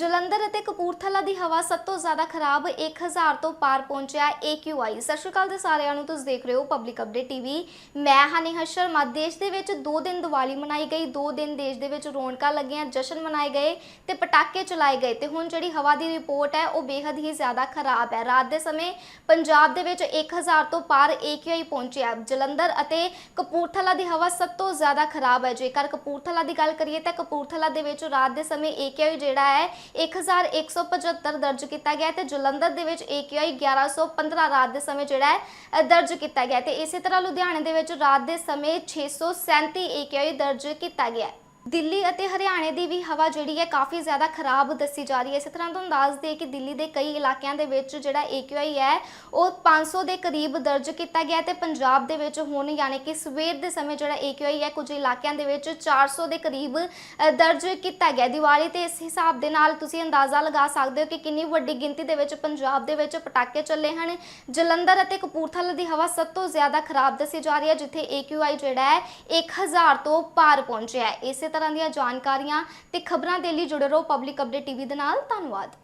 ਜਲੰਧਰ ਅਤੇ ਕਪੂਰਥਲਾ ਦੀ ਹਵਾ ਸਭ ਤੋਂ ਜ਼ਿਆਦਾ ਖਰਾਬ 1000 ਤੋਂ ਪਾਰ ਪਹੁੰਚਿਆ AQI ਸਤਿ ਸ਼੍ਰੀ ਅਕਾਲ ਦੇ ਸਾਰਿਆਂ ਨੂੰ। ਤੁਸੀਂ ਦੇਖ ਰਹੇ ਹੋ ਪਬਲਿਕ ਅਪਡੇਟ ਟੀਵੀ ਮੈਂ ਹਾਂ ਨੇਹਾ ਸ਼ਰਮਾ। ਦੇਸ਼ ਦੇ ਵਿੱਚ 2 ਦਿਨ ਦੀਵਾਲੀ ਮਨਾਈ ਗਈ। 2 ਦਿਨ ਦੇਸ਼ ਦੇ ਵਿੱਚ ਰੌਣਕਾਂ ਲੱਗੀਆਂ, ਜਸ਼ਨ ਮਨਾਏ ਗਏ ਤੇ ਪਟਾਕੇ ਚਲਾਏ ਗਏ ਤੇ ਹੁਣ ਜਿਹੜੀ ਹਵਾ ਦੀ ਰਿਪੋਰਟ ਹੈ, ਉਹ ਬੇहद ਹੀ ਜ਼ਿਆਦਾ ਖਰਾਬ ਹੈ। ਰਾਤ ਦੇ ਸਮੇਂ ਪੰਜਾਬ ਦੇ ਵਿੱਚ 1000 ਤੋਂ ਪਾਰ AQI ਪਹੁੰਚਿਆ ਜਲੰਧਰ ਅਤੇ ਕਪੂਰਥਲਾ ਦੀ ਹਵਾ ਸਭ ਤੋਂ ਜ਼ਿਆਦਾ ਖਰਾਬ ਹੈ। ਜੇਕਰ ਕਪੂਰਥਲਾ ਦੀ ਗੱਲ ਕਰੀਏ ਤਾਂ ਕਪੂਰਥਲਾ ਦੇ ਵਿੱਚ ਰਾਤ ਦੇ ਸਮੇਂ AQI ਜਿਹੜਾ ਹੈ 1175 ਦਰਜ ਕੀਤਾ ਗਿਆ ਤੇ ਜਲੰਧਰ ਦੇ ਵਿੱਚ AQI 1115 ਰਾਤ ਦੇ ਸਮੇਂ ਜਿਹੜਾ ਹੈ ਦਰਜ ਕੀਤਾ ਗਿਆ ਤੇ ਇਸੇ ਤਰ੍ਹਾਂ ਲੁਧਿਆਣੇ ਦੇ ਵਿੱਚ ਰਾਤ ਦੇ ਸਮੇਂ 637 AQI ਦਰਜ ਕੀਤਾ ਗਿਆ ਦਿੱਲੀ ਅਤੇ ਹਰਿਆਣੇ ਦੀ ਵੀ ਹਵਾ ਜਿਹੜੀ ਹੈ ਕਾਫੀ ਜ਼ਿਆਦਾ ਖਰਾਬ ਦੱਸੀ ਜਾ ਰਹੀ ਹੈ। ਇਸੇ ਤਰ੍ਹਾਂ ਤੁਹਾਨੂੰ ਦੱਸ ਦੇ ਕਿ ਦਿੱਲੀ ਦੇ ਕਈ ਇਲਾਕਿਆਂ ਦੇ ਵਿੱਚ ਜਿਹੜਾ AQI ਹੈ, ਉਹ 500 ਦੇ ਕਰੀਬ ਦਰਜ ਕੀਤਾ ਗਿਆ ਹੈ ਤੇ ਪੰਜਾਬ ਦੇ ਵਿੱਚ ਹੁਣ ਯਾਨੀ ਕਿ ਸਵੇਰ ਦੇ ਸਮੇਂ ਜਿਹੜਾ AQI ਹੈ, ਕੁਝ ਇਲਾਕਿਆਂ ਦੇ ਵਿੱਚ 400 ਦੇ ਕਰੀਬ ਦਰਜ ਕੀਤਾ ਗਿਆ ਦੀਵਾਲੀ ਤੇ ਇਸ ਹਿਸਾਬ ਦੇ ਨਾਲ ਤੁਸੀਂ ਅੰਦਾਜ਼ਾ ਲਗਾ ਸਕਦੇ ਹੋ ਕਿ ਕਿੰਨੀ ਵੱਡੀ ਗਿਣਤੀ ਦੇ ਵਿੱਚ ਪੰਜਾਬ ਦੇ ਵਿੱਚ ਪਟਾਕੇ ਚੱਲੇ ਹਨ। ਜਲੰਧਰ ਅਤੇ ਕਪੂਰਥਲਾ ਦੀ ਹਵਾ ਸਭ ਤੋਂ ਜ਼ਿਆਦਾ ਖਰਾਬ ਦੱਸੀ ਜਾ ਰਹੀ ਹੈ, ਜਿੱਥੇ AQI ਜਿਹੜਾ ਹੈ 1000 ਤੋਂ ਪਾਰ ਪਹੁੰਚਿਆ ਹੈ। ਇਸੇ ਤਰ੍ਹਾਂ ਦੀਆਂ ਜਾਣਕਾਰੀਆਂ ਤੇ ਖਬਰਾਂ ਦੇ ਲਈ ਜੁੜੇ ਰਹੋ ਪਬਲਿਕ ਅਪਡੇਟ ਟੀਵੀ ਦੇ ਨਾਲ। ਧੰਨਵਾਦ।